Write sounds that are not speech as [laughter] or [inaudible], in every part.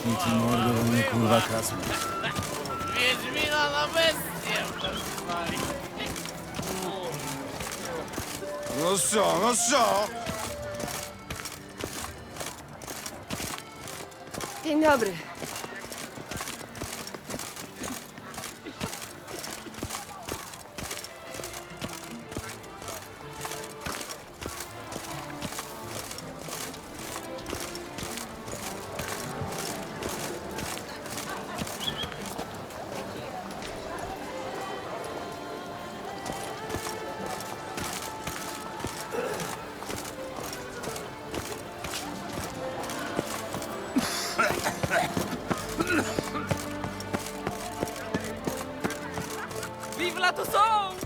Zamknij ci mordę, bo mnie kurwa kasma. Wiedźmina na bestię. No co, no co? Dzień dobry. Wivla to są!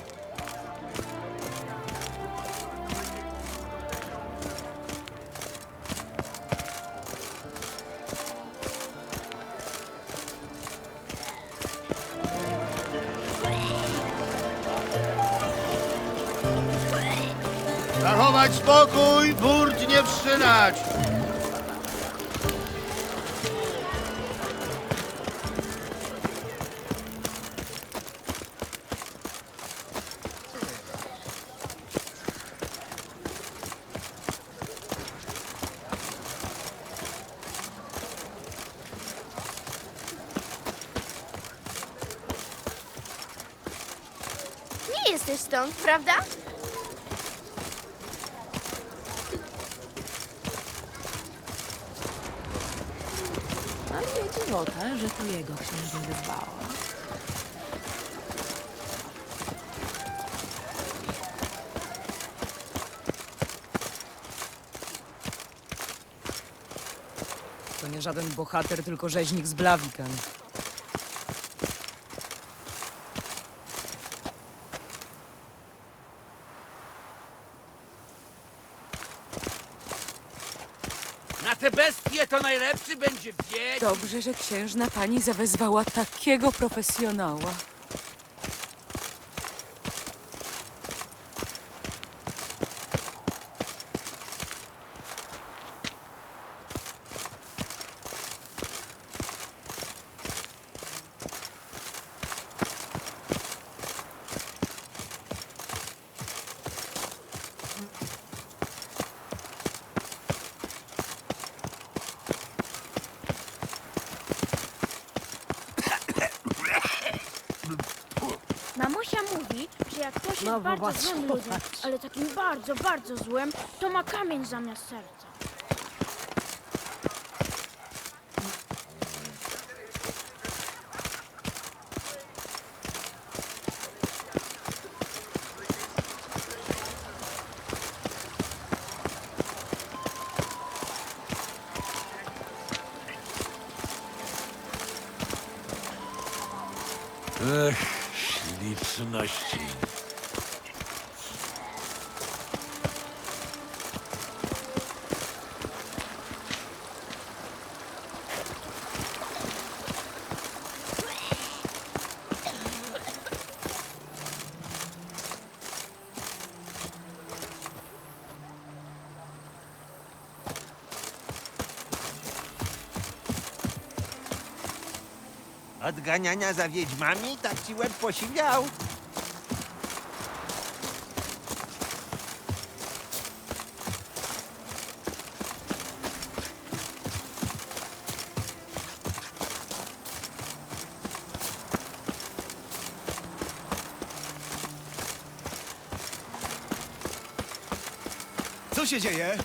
Nie jesteś stąd, prawda? A mnie dziwota, że to jego księżna wyzwała. To nie żaden bohater, tylko rzeźnik z Blaviken. Na te bestie to najlepszy będzie wiedź. Dobrze, że księżna pani zawezwała takiego profesjonała. Mamusia mówi, że jak ktoś jest No, bardzo popatrz, złym popatrz. ale takim bardzo, bardzo złym, to ma kamień zamiast serca. Ech, śliczności. Od ganiania za wiedźmami tak ci łeb posiwiał. Co się dzieje?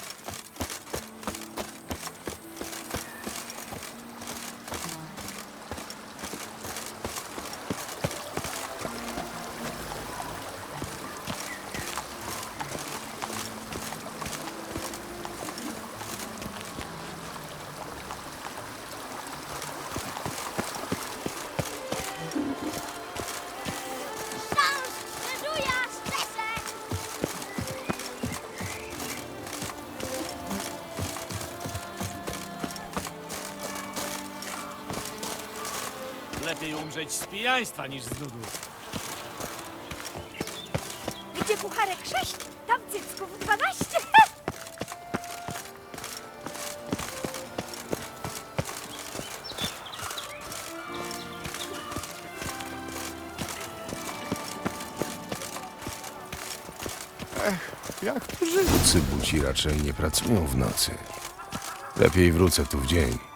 pijaństwa niż z nudu. Gdzie kucharek sześć, tam cycków dwanaście. Ech, Jak to żyć? Cybuci raczej nie pracują w nocy. Lepiej wrócę tu w dzień.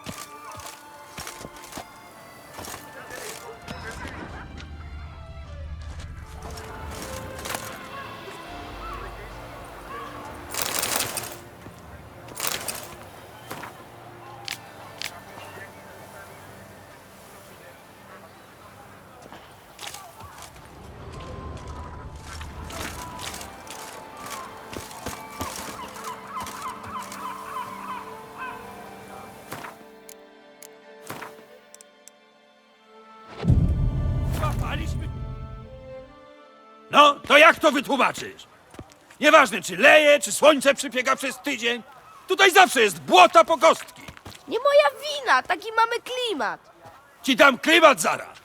No, to jak to wytłumaczysz? Nieważne, czy leje, czy słońce przypiega przez tydzień. Tutaj zawsze jest błota po kostki. Nie moja wina, taki mamy klimat. Ci dam klimat zaraz.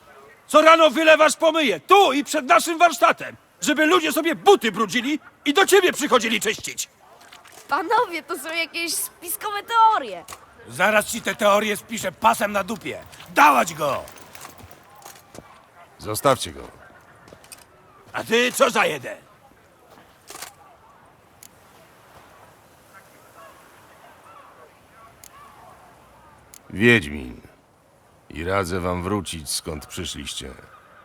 Co rano wylewasz pomyję, tu i przed naszym warsztatem, żeby ludzie sobie buty brudzili i do ciebie przychodzili czyścić. Panowie, to są jakieś spiskowe teorie. Zaraz ci te teorie spiszę pasem na dupie. Dałać go! Zostawcie go. A ty co za jeden? Wiedźmin. I radzę wam wrócić skąd przyszliście.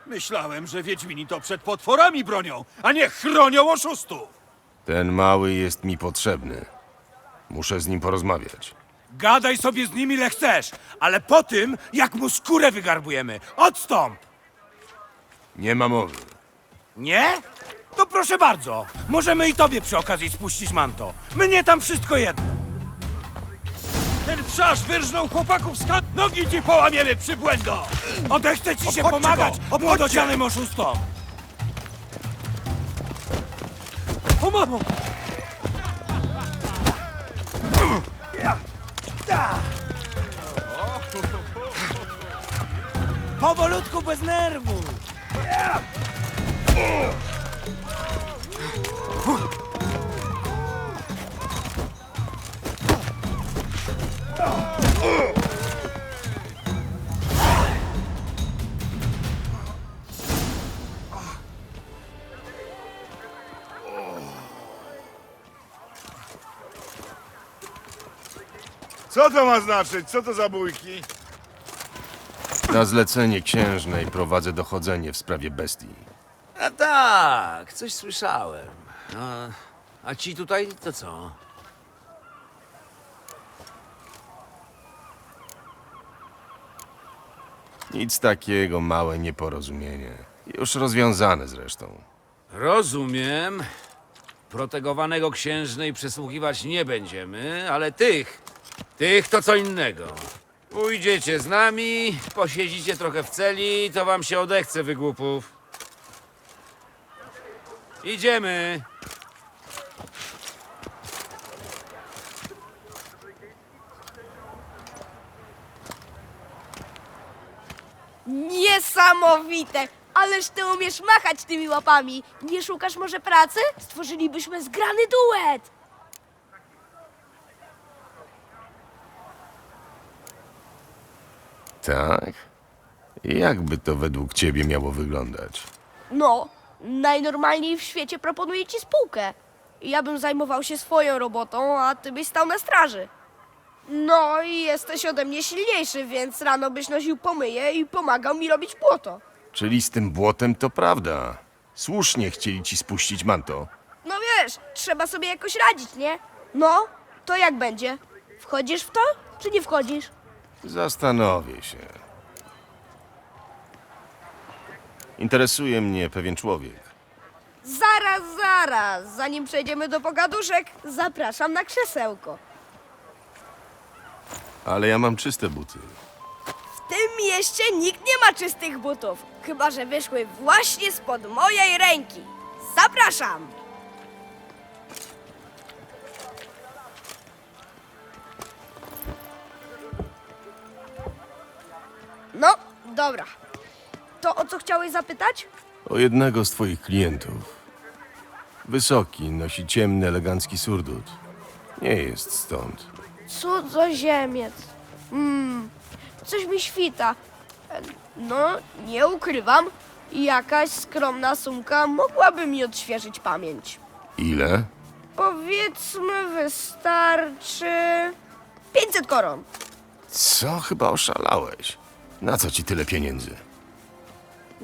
Myślałem, że Wiedźmini to przed potworami bronią, a nie chronią oszustów. Ten mały jest mi potrzebny. Muszę z nim porozmawiać. Gadaj sobie z nim ile chcesz, ale po tym, jak mu skórę wygarbujemy. Odstąp! Nie ma mowy. Nie? To proszę bardzo. Możemy i tobie przy okazji spuścić manto. Mnie tam wszystko jedno. Ten wszarz wyrżnął chłopaków z chat. Nogi ci połamiemy, przybłędo! Odechce ci się Obchodźcie pomagać go! młodocianym oszustom. O mamo! Powolutku, bez nerwu. Co to ma znaczyć? Co to za bójki? Na zlecenie księżnej prowadzę dochodzenie w sprawie bestii. A tak, coś słyszałem. A, a ci tutaj to co? Nic takiego, małe nieporozumienie. Już rozwiązane zresztą. Rozumiem. Protegowanego księżnej przesłuchiwać nie będziemy, ale tych, tych to co innego. Pójdziecie z nami, posiedzicie trochę w celi, to wam się odechce, wygłupów. Idziemy. Niesamowite! Ależ ty umiesz machać tymi łapami. Nie szukasz może pracy? Stworzylibyśmy zgrany duet. Tak? Jakby to według ciebie miało wyglądać? No, najnormalniej w świecie proponuję ci spółkę. Ja bym zajmował się swoją robotą, a ty byś stał na straży. No i jesteś ode mnie silniejszy, więc rano byś nosił pomyje i pomagał mi robić płoto. Czyli z tym błotem to prawda. Słusznie chcieli ci spuścić manto. No wiesz, trzeba sobie jakoś radzić, nie? No, to jak będzie? Wchodzisz w to, czy nie wchodzisz? Zastanowię się. Interesuje mnie pewien człowiek. Zaraz, zaraz, zanim przejdziemy do pogaduszek, zapraszam na krzesełko. Ale ja mam czyste buty. W tym mieście nikt nie ma czystych butów, chyba że wyszły właśnie spod mojej ręki. Zapraszam! No, dobra. To o co chciałeś zapytać? O jednego z twoich klientów. Wysoki, nosi ciemny, elegancki surdut. Nie jest stąd. Cudzoziemiec. Hmm, coś mi świta. E, No, nie ukrywam, jakaś skromna sumka mogłaby mi odświeżyć pamięć. Ile? Powiedzmy, wystarczy 500 koron. Co? Chyba oszalałeś. Na co ci tyle pieniędzy?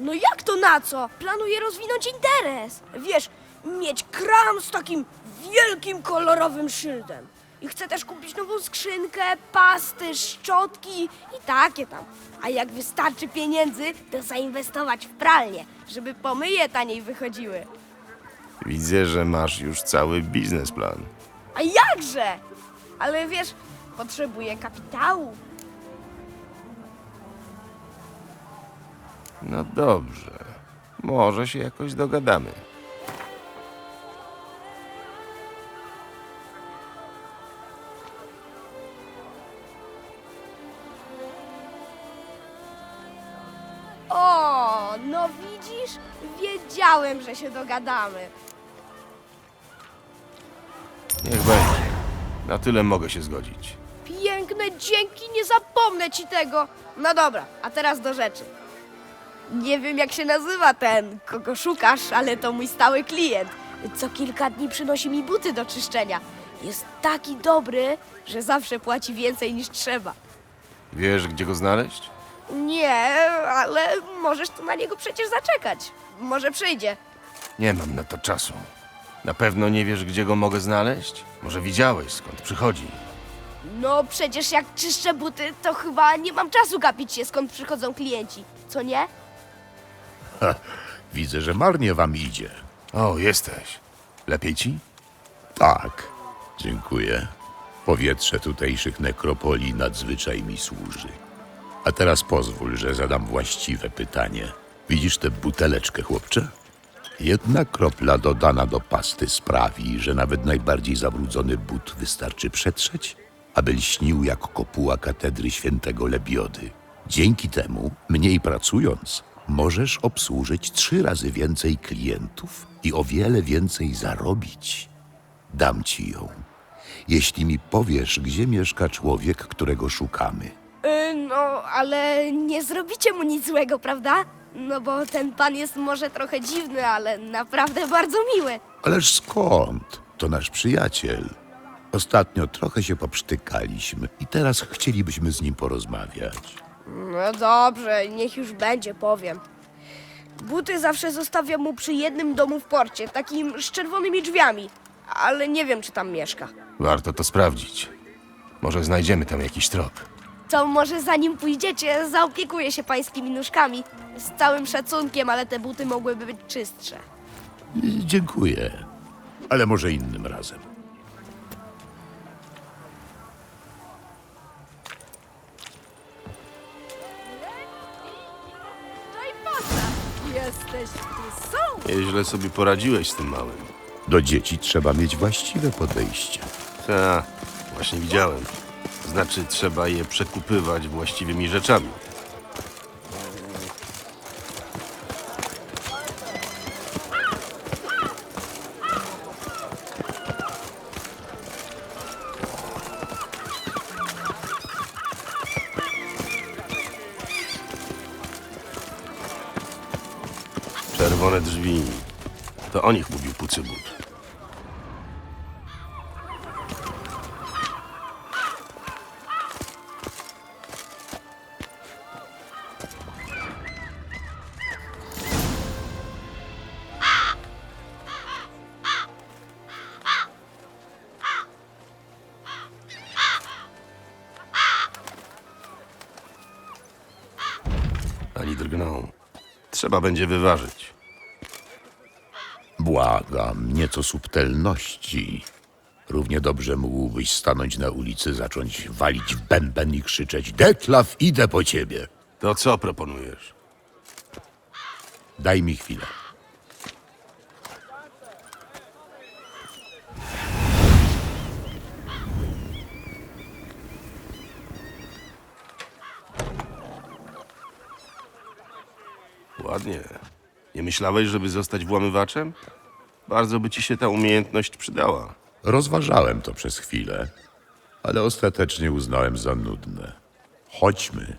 No jak to na co? Planuję rozwinąć interes. Wiesz, mieć kram z takim wielkim kolorowym szyldem. I chcę też kupić nową skrzynkę, pasty, szczotki i takie tam. A jak wystarczy pieniędzy, to zainwestować w pralnię, żeby pomyje taniej wychodziły. Widzę, że masz już cały biznesplan. A jakże? Ale wiesz, potrzebuję kapitału. No dobrze. Może się jakoś dogadamy. O, no widzisz? Wiedziałem, że się dogadamy. Niech będzie. Na tyle mogę się zgodzić. Piękne dzięki, nie zapomnę ci tego. No dobra, a teraz do rzeczy. Nie wiem jak się nazywa ten, kogo szukasz, ale to mój stały klient. Co kilka dni przynosi mi buty do czyszczenia. Jest taki dobry, że zawsze płaci więcej niż trzeba. Wiesz, gdzie go znaleźć? Nie, ale możesz tu na niego przecież zaczekać. Może przyjdzie. Nie mam na to czasu. Na pewno nie wiesz, gdzie go mogę znaleźć? Może widziałeś, skąd przychodzi? No przecież jak czyszczę buty, to chyba nie mam czasu gapić się skąd przychodzą klienci. Co nie? [laughs] Widzę, że marnie wam idzie. O, jesteś. Lepiej ci? Tak, dziękuję. Powietrze tutejszych nekropolii nadzwyczaj mi służy. A teraz pozwól, że zadam właściwe pytanie. Widzisz tę buteleczkę, chłopcze? Jedna kropla dodana do pasty sprawi, że nawet najbardziej zabrudzony but wystarczy przetrzeć, aby lśnił jak kopuła katedry świętego Lebiody. Dzięki temu, mniej pracując, możesz obsłużyć trzy razy więcej klientów i o wiele więcej zarobić. Dam ci ją. Jeśli mi powiesz, gdzie mieszka człowiek, którego szukamy. Y, no, ale nie zrobicie mu nic złego, prawda? No bo ten pan jest może trochę dziwny, ale naprawdę bardzo miły. Ależ skąd? To nasz przyjaciel. Ostatnio trochę się popsztykaliśmy i teraz chcielibyśmy z nim porozmawiać. No dobrze, niech już będzie, powiem. Buty zawsze zostawiam mu przy jednym domu w porcie, takim z czerwonymi drzwiami. Ale nie wiem, czy tam mieszka. Warto to sprawdzić. Może znajdziemy tam jakiś trop. To może zanim pójdziecie, zaopiekuję się pańskimi nóżkami. Z całym szacunkiem, ale te buty mogłyby być czystsze. I dziękuję, ale może innym razem. Nieźle sobie poradziłeś z tym małym. Do dzieci trzeba mieć właściwe podejście. Ta, właśnie widziałem. Znaczy, trzeba je przekupywać właściwymi rzeczami. Czerwone drzwi. To o nich mówił Pucybut. Ani drgną. Trzeba będzie wyważyć. Błagam, nieco subtelności. Równie dobrze mógłbyś stanąć na ulicy, zacząć walić w bęben i krzyczeć Detlaf, idę po ciebie. To co proponujesz? Daj mi chwilę. Ładnie. Nie myślałeś, żeby zostać włamywaczem? Bardzo by ci się ta umiejętność przydała. Rozważałem to przez chwilę, ale ostatecznie uznałem za nudne. Chodźmy.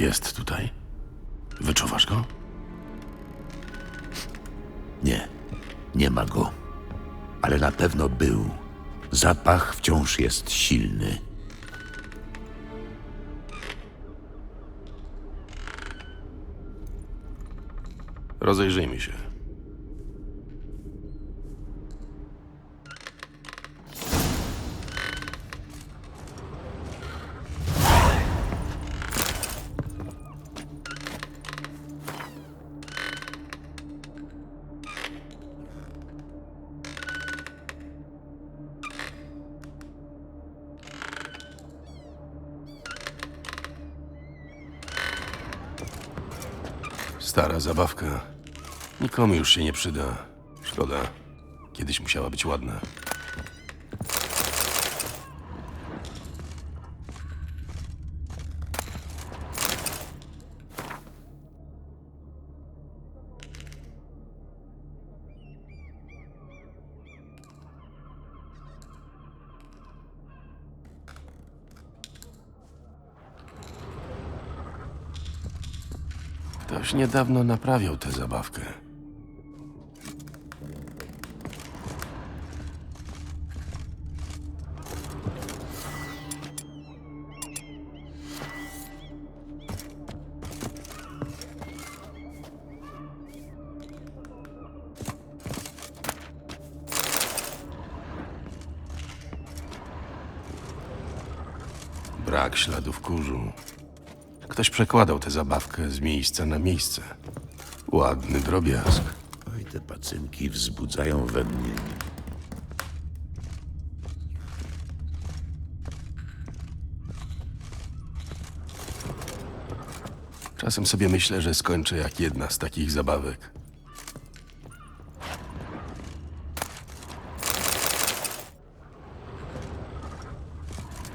Jest tutaj. Wyczuwasz go? Nie, nie ma go. Ale na pewno był. Zapach wciąż jest silny. Rozejrzyjmy się. Stara zabawka. Nikomu już się nie przyda. Szkoda. Kiedyś musiała być ładna. Ktoś niedawno naprawiał tę zabawkę. Brak śladów kurzu. Ktoś przekładał tę zabawkę z miejsca na miejsce. Ładny drobiazg. Oj, te pacynki wzbudzają we mnie. Czasem sobie myślę, że skończę jak jedna z takich zabawek.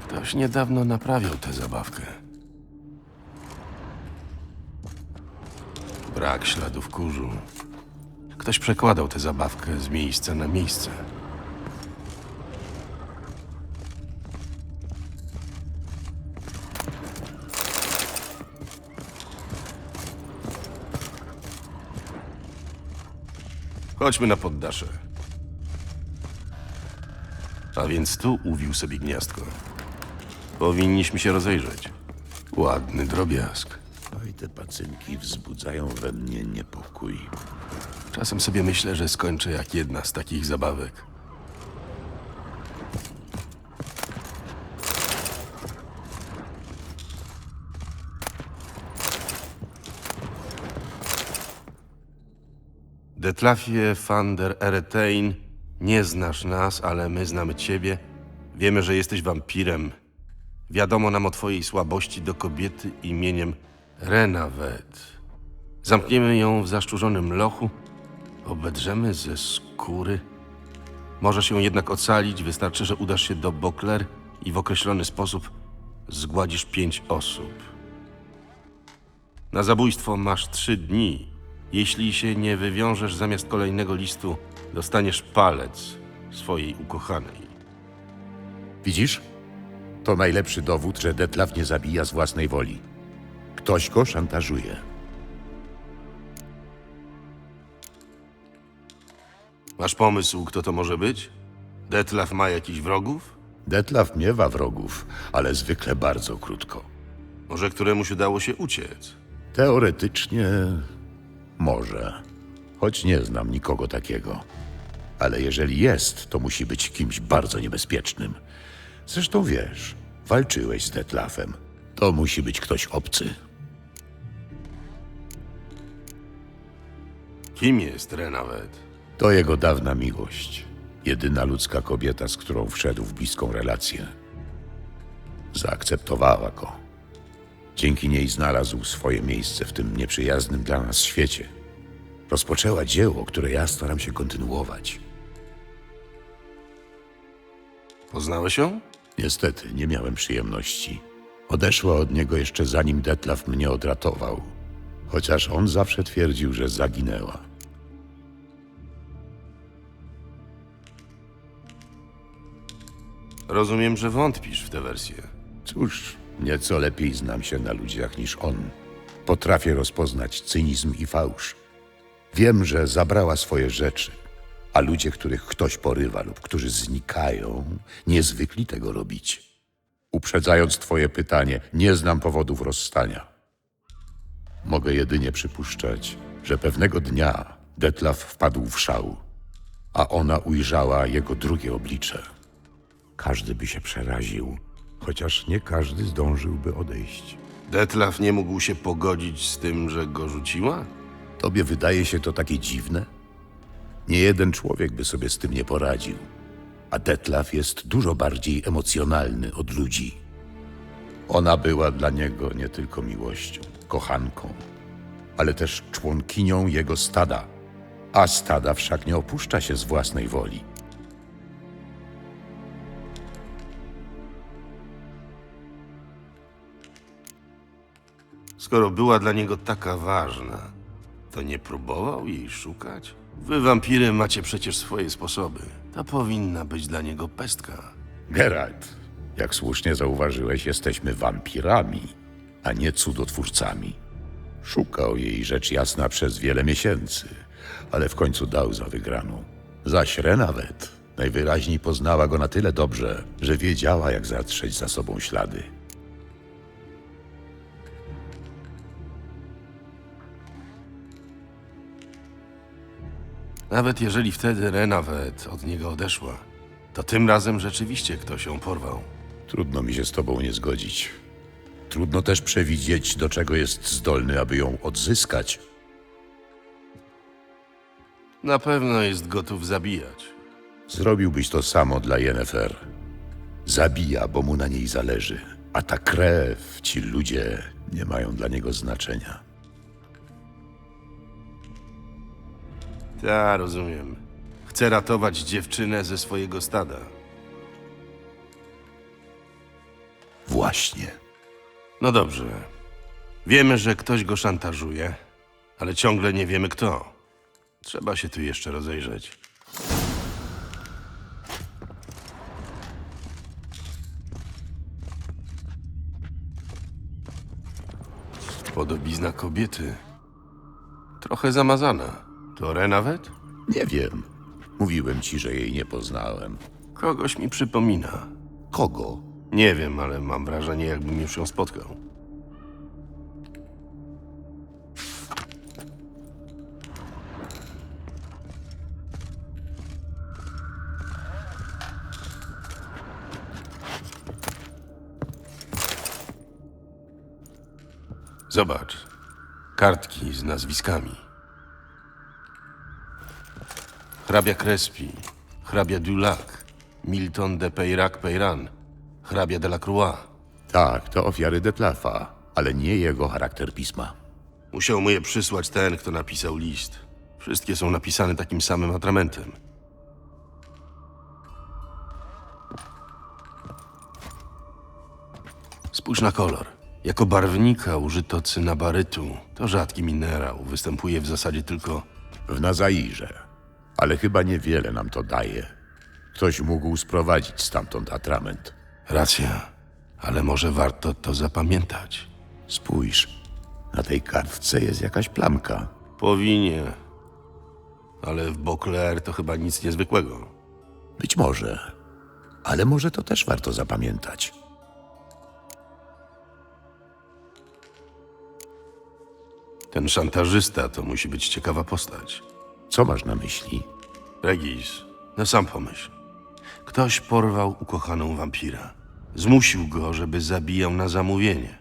Ktoś niedawno naprawiał tę zabawkę. Brak śladów kurzu. Ktoś przekładał tę zabawkę z miejsca na miejsce. Chodźmy na poddasze. A więc tu uwił sobie gniazdko. Powinniśmy się rozejrzeć. Ładny drobiazg. Pacynki wzbudzają we mnie niepokój. Czasem sobie myślę, że skończę jak jedna z takich zabawek. Detlafie van der Eretein, nie znasz nas, ale my znamy ciebie. Wiemy, że jesteś wampirem. Wiadomo nam o twojej słabości do kobiety imieniem Renavet. Zamkniemy ją w zaszczurzonym lochu, obedrzemy ze skóry. Możesz ją jednak ocalić, wystarczy, że udasz się do Bokler i w określony sposób zgładzisz pięć osób. Na zabójstwo masz trzy dni. Jeśli się nie wywiążesz zamiast kolejnego listu, dostaniesz palec swojej ukochanej. Widzisz? To najlepszy dowód, że Detlaf nie zabija z własnej woli. Ktoś go szantażuje. Masz pomysł, kto to może być? Detlaf ma jakichś wrogów? Detlaf miewa wrogów, ale zwykle bardzo krótko. Może któremuś udało się uciec? Teoretycznie może, choć nie znam nikogo takiego. Ale jeżeli jest, to musi być kimś bardzo niebezpiecznym. Zresztą wiesz, walczyłeś z Detlafem. To musi być ktoś obcy. Kim jest Renavet? To jego dawna miłość. Jedyna ludzka kobieta, z którą wszedł w bliską relację. Zaakceptowała go. Dzięki niej znalazł swoje miejsce w tym nieprzyjaznym dla nas świecie. Rozpoczęła dzieło, które ja staram się kontynuować. Poznałeś ją? Niestety, nie miałem przyjemności. Odeszła od niego jeszcze zanim Detlaf mnie odratował. Chociaż on zawsze twierdził, że zaginęła. Rozumiem, że wątpisz w tę wersję. Cóż, Nieco lepiej znam się na ludziach niż on. Potrafię rozpoznać cynizm i fałsz. Wiem, że zabrała swoje rzeczy, a ludzie, których ktoś porywa lub którzy znikają, niezwykli tego robić. Uprzedzając twoje pytanie, nie znam powodów rozstania. Mogę jedynie przypuszczać, że pewnego dnia Detlaf wpadł w szał, a ona ujrzała jego drugie oblicze. Każdy by się przeraził, chociaż nie każdy zdążyłby odejść. Detlaf nie mógł się pogodzić z tym, że go rzuciła? Tobie wydaje się to takie dziwne? Nie jeden człowiek by sobie z tym nie poradził. A Detlaf jest dużo bardziej emocjonalny od ludzi. Ona była dla niego nie tylko miłością, kochanką, ale też członkinią jego stada. A stada wszak nie opuszcza się z własnej woli. Skoro była dla niego taka ważna, to nie próbował jej szukać? Wy, wampiry, macie przecież swoje sposoby. To powinna być dla niego pestka. Geralt, jak słusznie zauważyłeś, jesteśmy wampirami, a nie cudotwórcami. Szukał jej rzecz jasna przez wiele miesięcy, ale w końcu dał za wygraną. Zaś Renawet najwyraźniej poznała go na tyle dobrze, że wiedziała, jak zatrzeć za sobą ślady. Nawet jeżeli wtedy Renawet od niego odeszła, to tym razem rzeczywiście ktoś ją porwał. Trudno mi się z tobą nie zgodzić. Trudno też przewidzieć, do czego jest zdolny, aby ją odzyskać. Na pewno jest gotów zabijać. Zrobiłbyś to samo dla Yennefer. Zabija, bo mu na niej zależy. A ta krew, ci ludzie nie mają dla niego znaczenia. Ta, rozumiem. Chce ratować dziewczynę ze swojego stada. Właśnie. No dobrze. Wiemy, że ktoś go szantażuje, ale ciągle nie wiemy kto. Trzeba się tu jeszcze rozejrzeć. Podobizna kobiety. Trochę zamazana. To Renawet? Nie wiem. Mówiłem ci, że jej nie poznałem. Kogoś mi przypomina. Kogo? Nie wiem, ale mam wrażenie, jakbym już ją spotkał. Zobacz. Kartki z nazwiskami. Hrabia Crespi, hrabia Dulac, Milton de Peyrac-Peyran, hrabia de la Croix. Tak, to ofiary Detlafa, ale nie jego charakter pisma. Musiał mu je przysłać ten, kto napisał list. Wszystkie są napisane takim samym atramentem. Spójrz na kolor. Jako barwnika użyto cynabarytu. To rzadki minerał. Występuje w zasadzie tylko... W Nazairze. Ale chyba niewiele nam to daje. Ktoś mógł sprowadzić stamtąd atrament. Racja. Ale może warto to zapamiętać. Spójrz, na tej kartce jest jakaś plamka. Powinie. Ale w Beauclair to chyba nic niezwykłego. Być może, ale może to też warto zapamiętać. Ten szantażysta to musi być ciekawa postać. Co masz na myśli? Regis, no sam pomyśl. Ktoś porwał ukochaną wampira. Zmusił go, żeby zabijał na zamówienie.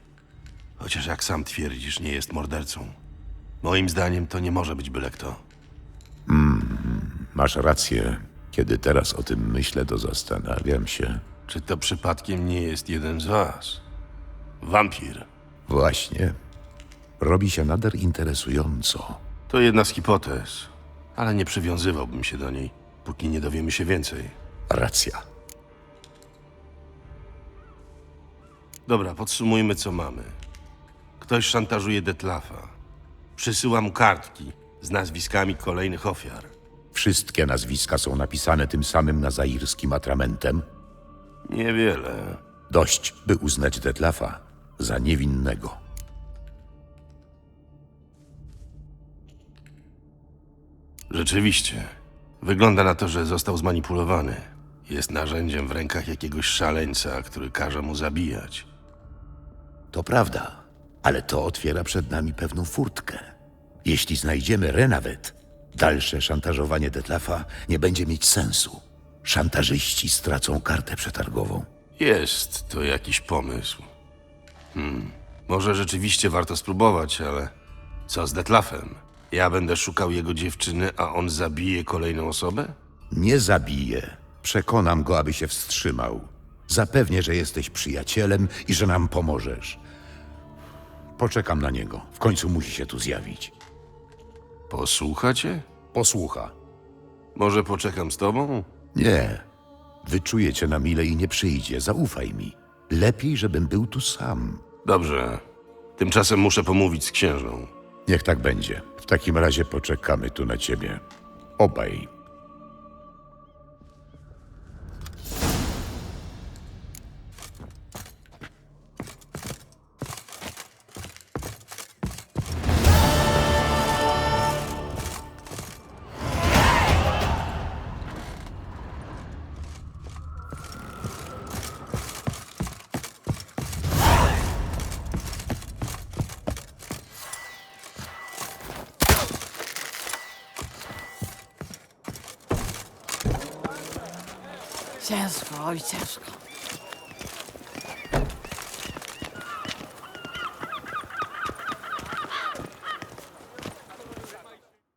Chociaż jak sam twierdzisz, nie jest mordercą. Moim zdaniem to nie może być byle kto. Masz rację. Kiedy teraz o tym myślę, to zastanawiam się. Czy to przypadkiem nie jest jeden z was? Wampir. Właśnie. Robi się nader interesująco. To jedna z hipotez, ale nie przywiązywałbym się do niej, póki nie dowiemy się więcej. Racja. Dobra, podsumujmy, co mamy. Ktoś szantażuje Detlafa. Przysyła mu kartki z nazwiskami kolejnych ofiar. Wszystkie nazwiska są napisane tym samym nazairskim atramentem. Niewiele. Dość, by uznać Detlafa za niewinnego. Rzeczywiście. Wygląda na to, że został zmanipulowany. Jest narzędziem w rękach jakiegoś szaleńca, który każe mu zabijać. To prawda, ale to otwiera przed nami pewną furtkę. Jeśli znajdziemy Renawet, dalsze szantażowanie Detlafa nie będzie mieć sensu. Szantażyści stracą kartę przetargową. Jest to jakiś pomysł. Hmm. Może rzeczywiście warto spróbować, ale co z Detlafem? Ja będę szukał jego dziewczyny, a on zabije kolejną osobę? Nie zabiję. Przekonam go, aby się wstrzymał. Zapewnię, że jesteś przyjacielem i że nam pomożesz. Poczekam na niego. W końcu musi się tu zjawić. Posłuchacie? Posłucha. Może poczekam z tobą? Nie. Wyczuję cię na mile i nie przyjdzie. Zaufaj mi. Lepiej, żebym był tu sam. Dobrze. Tymczasem muszę pomówić z księżną. Niech tak będzie. W takim razie poczekamy tu na ciebie. Obaj.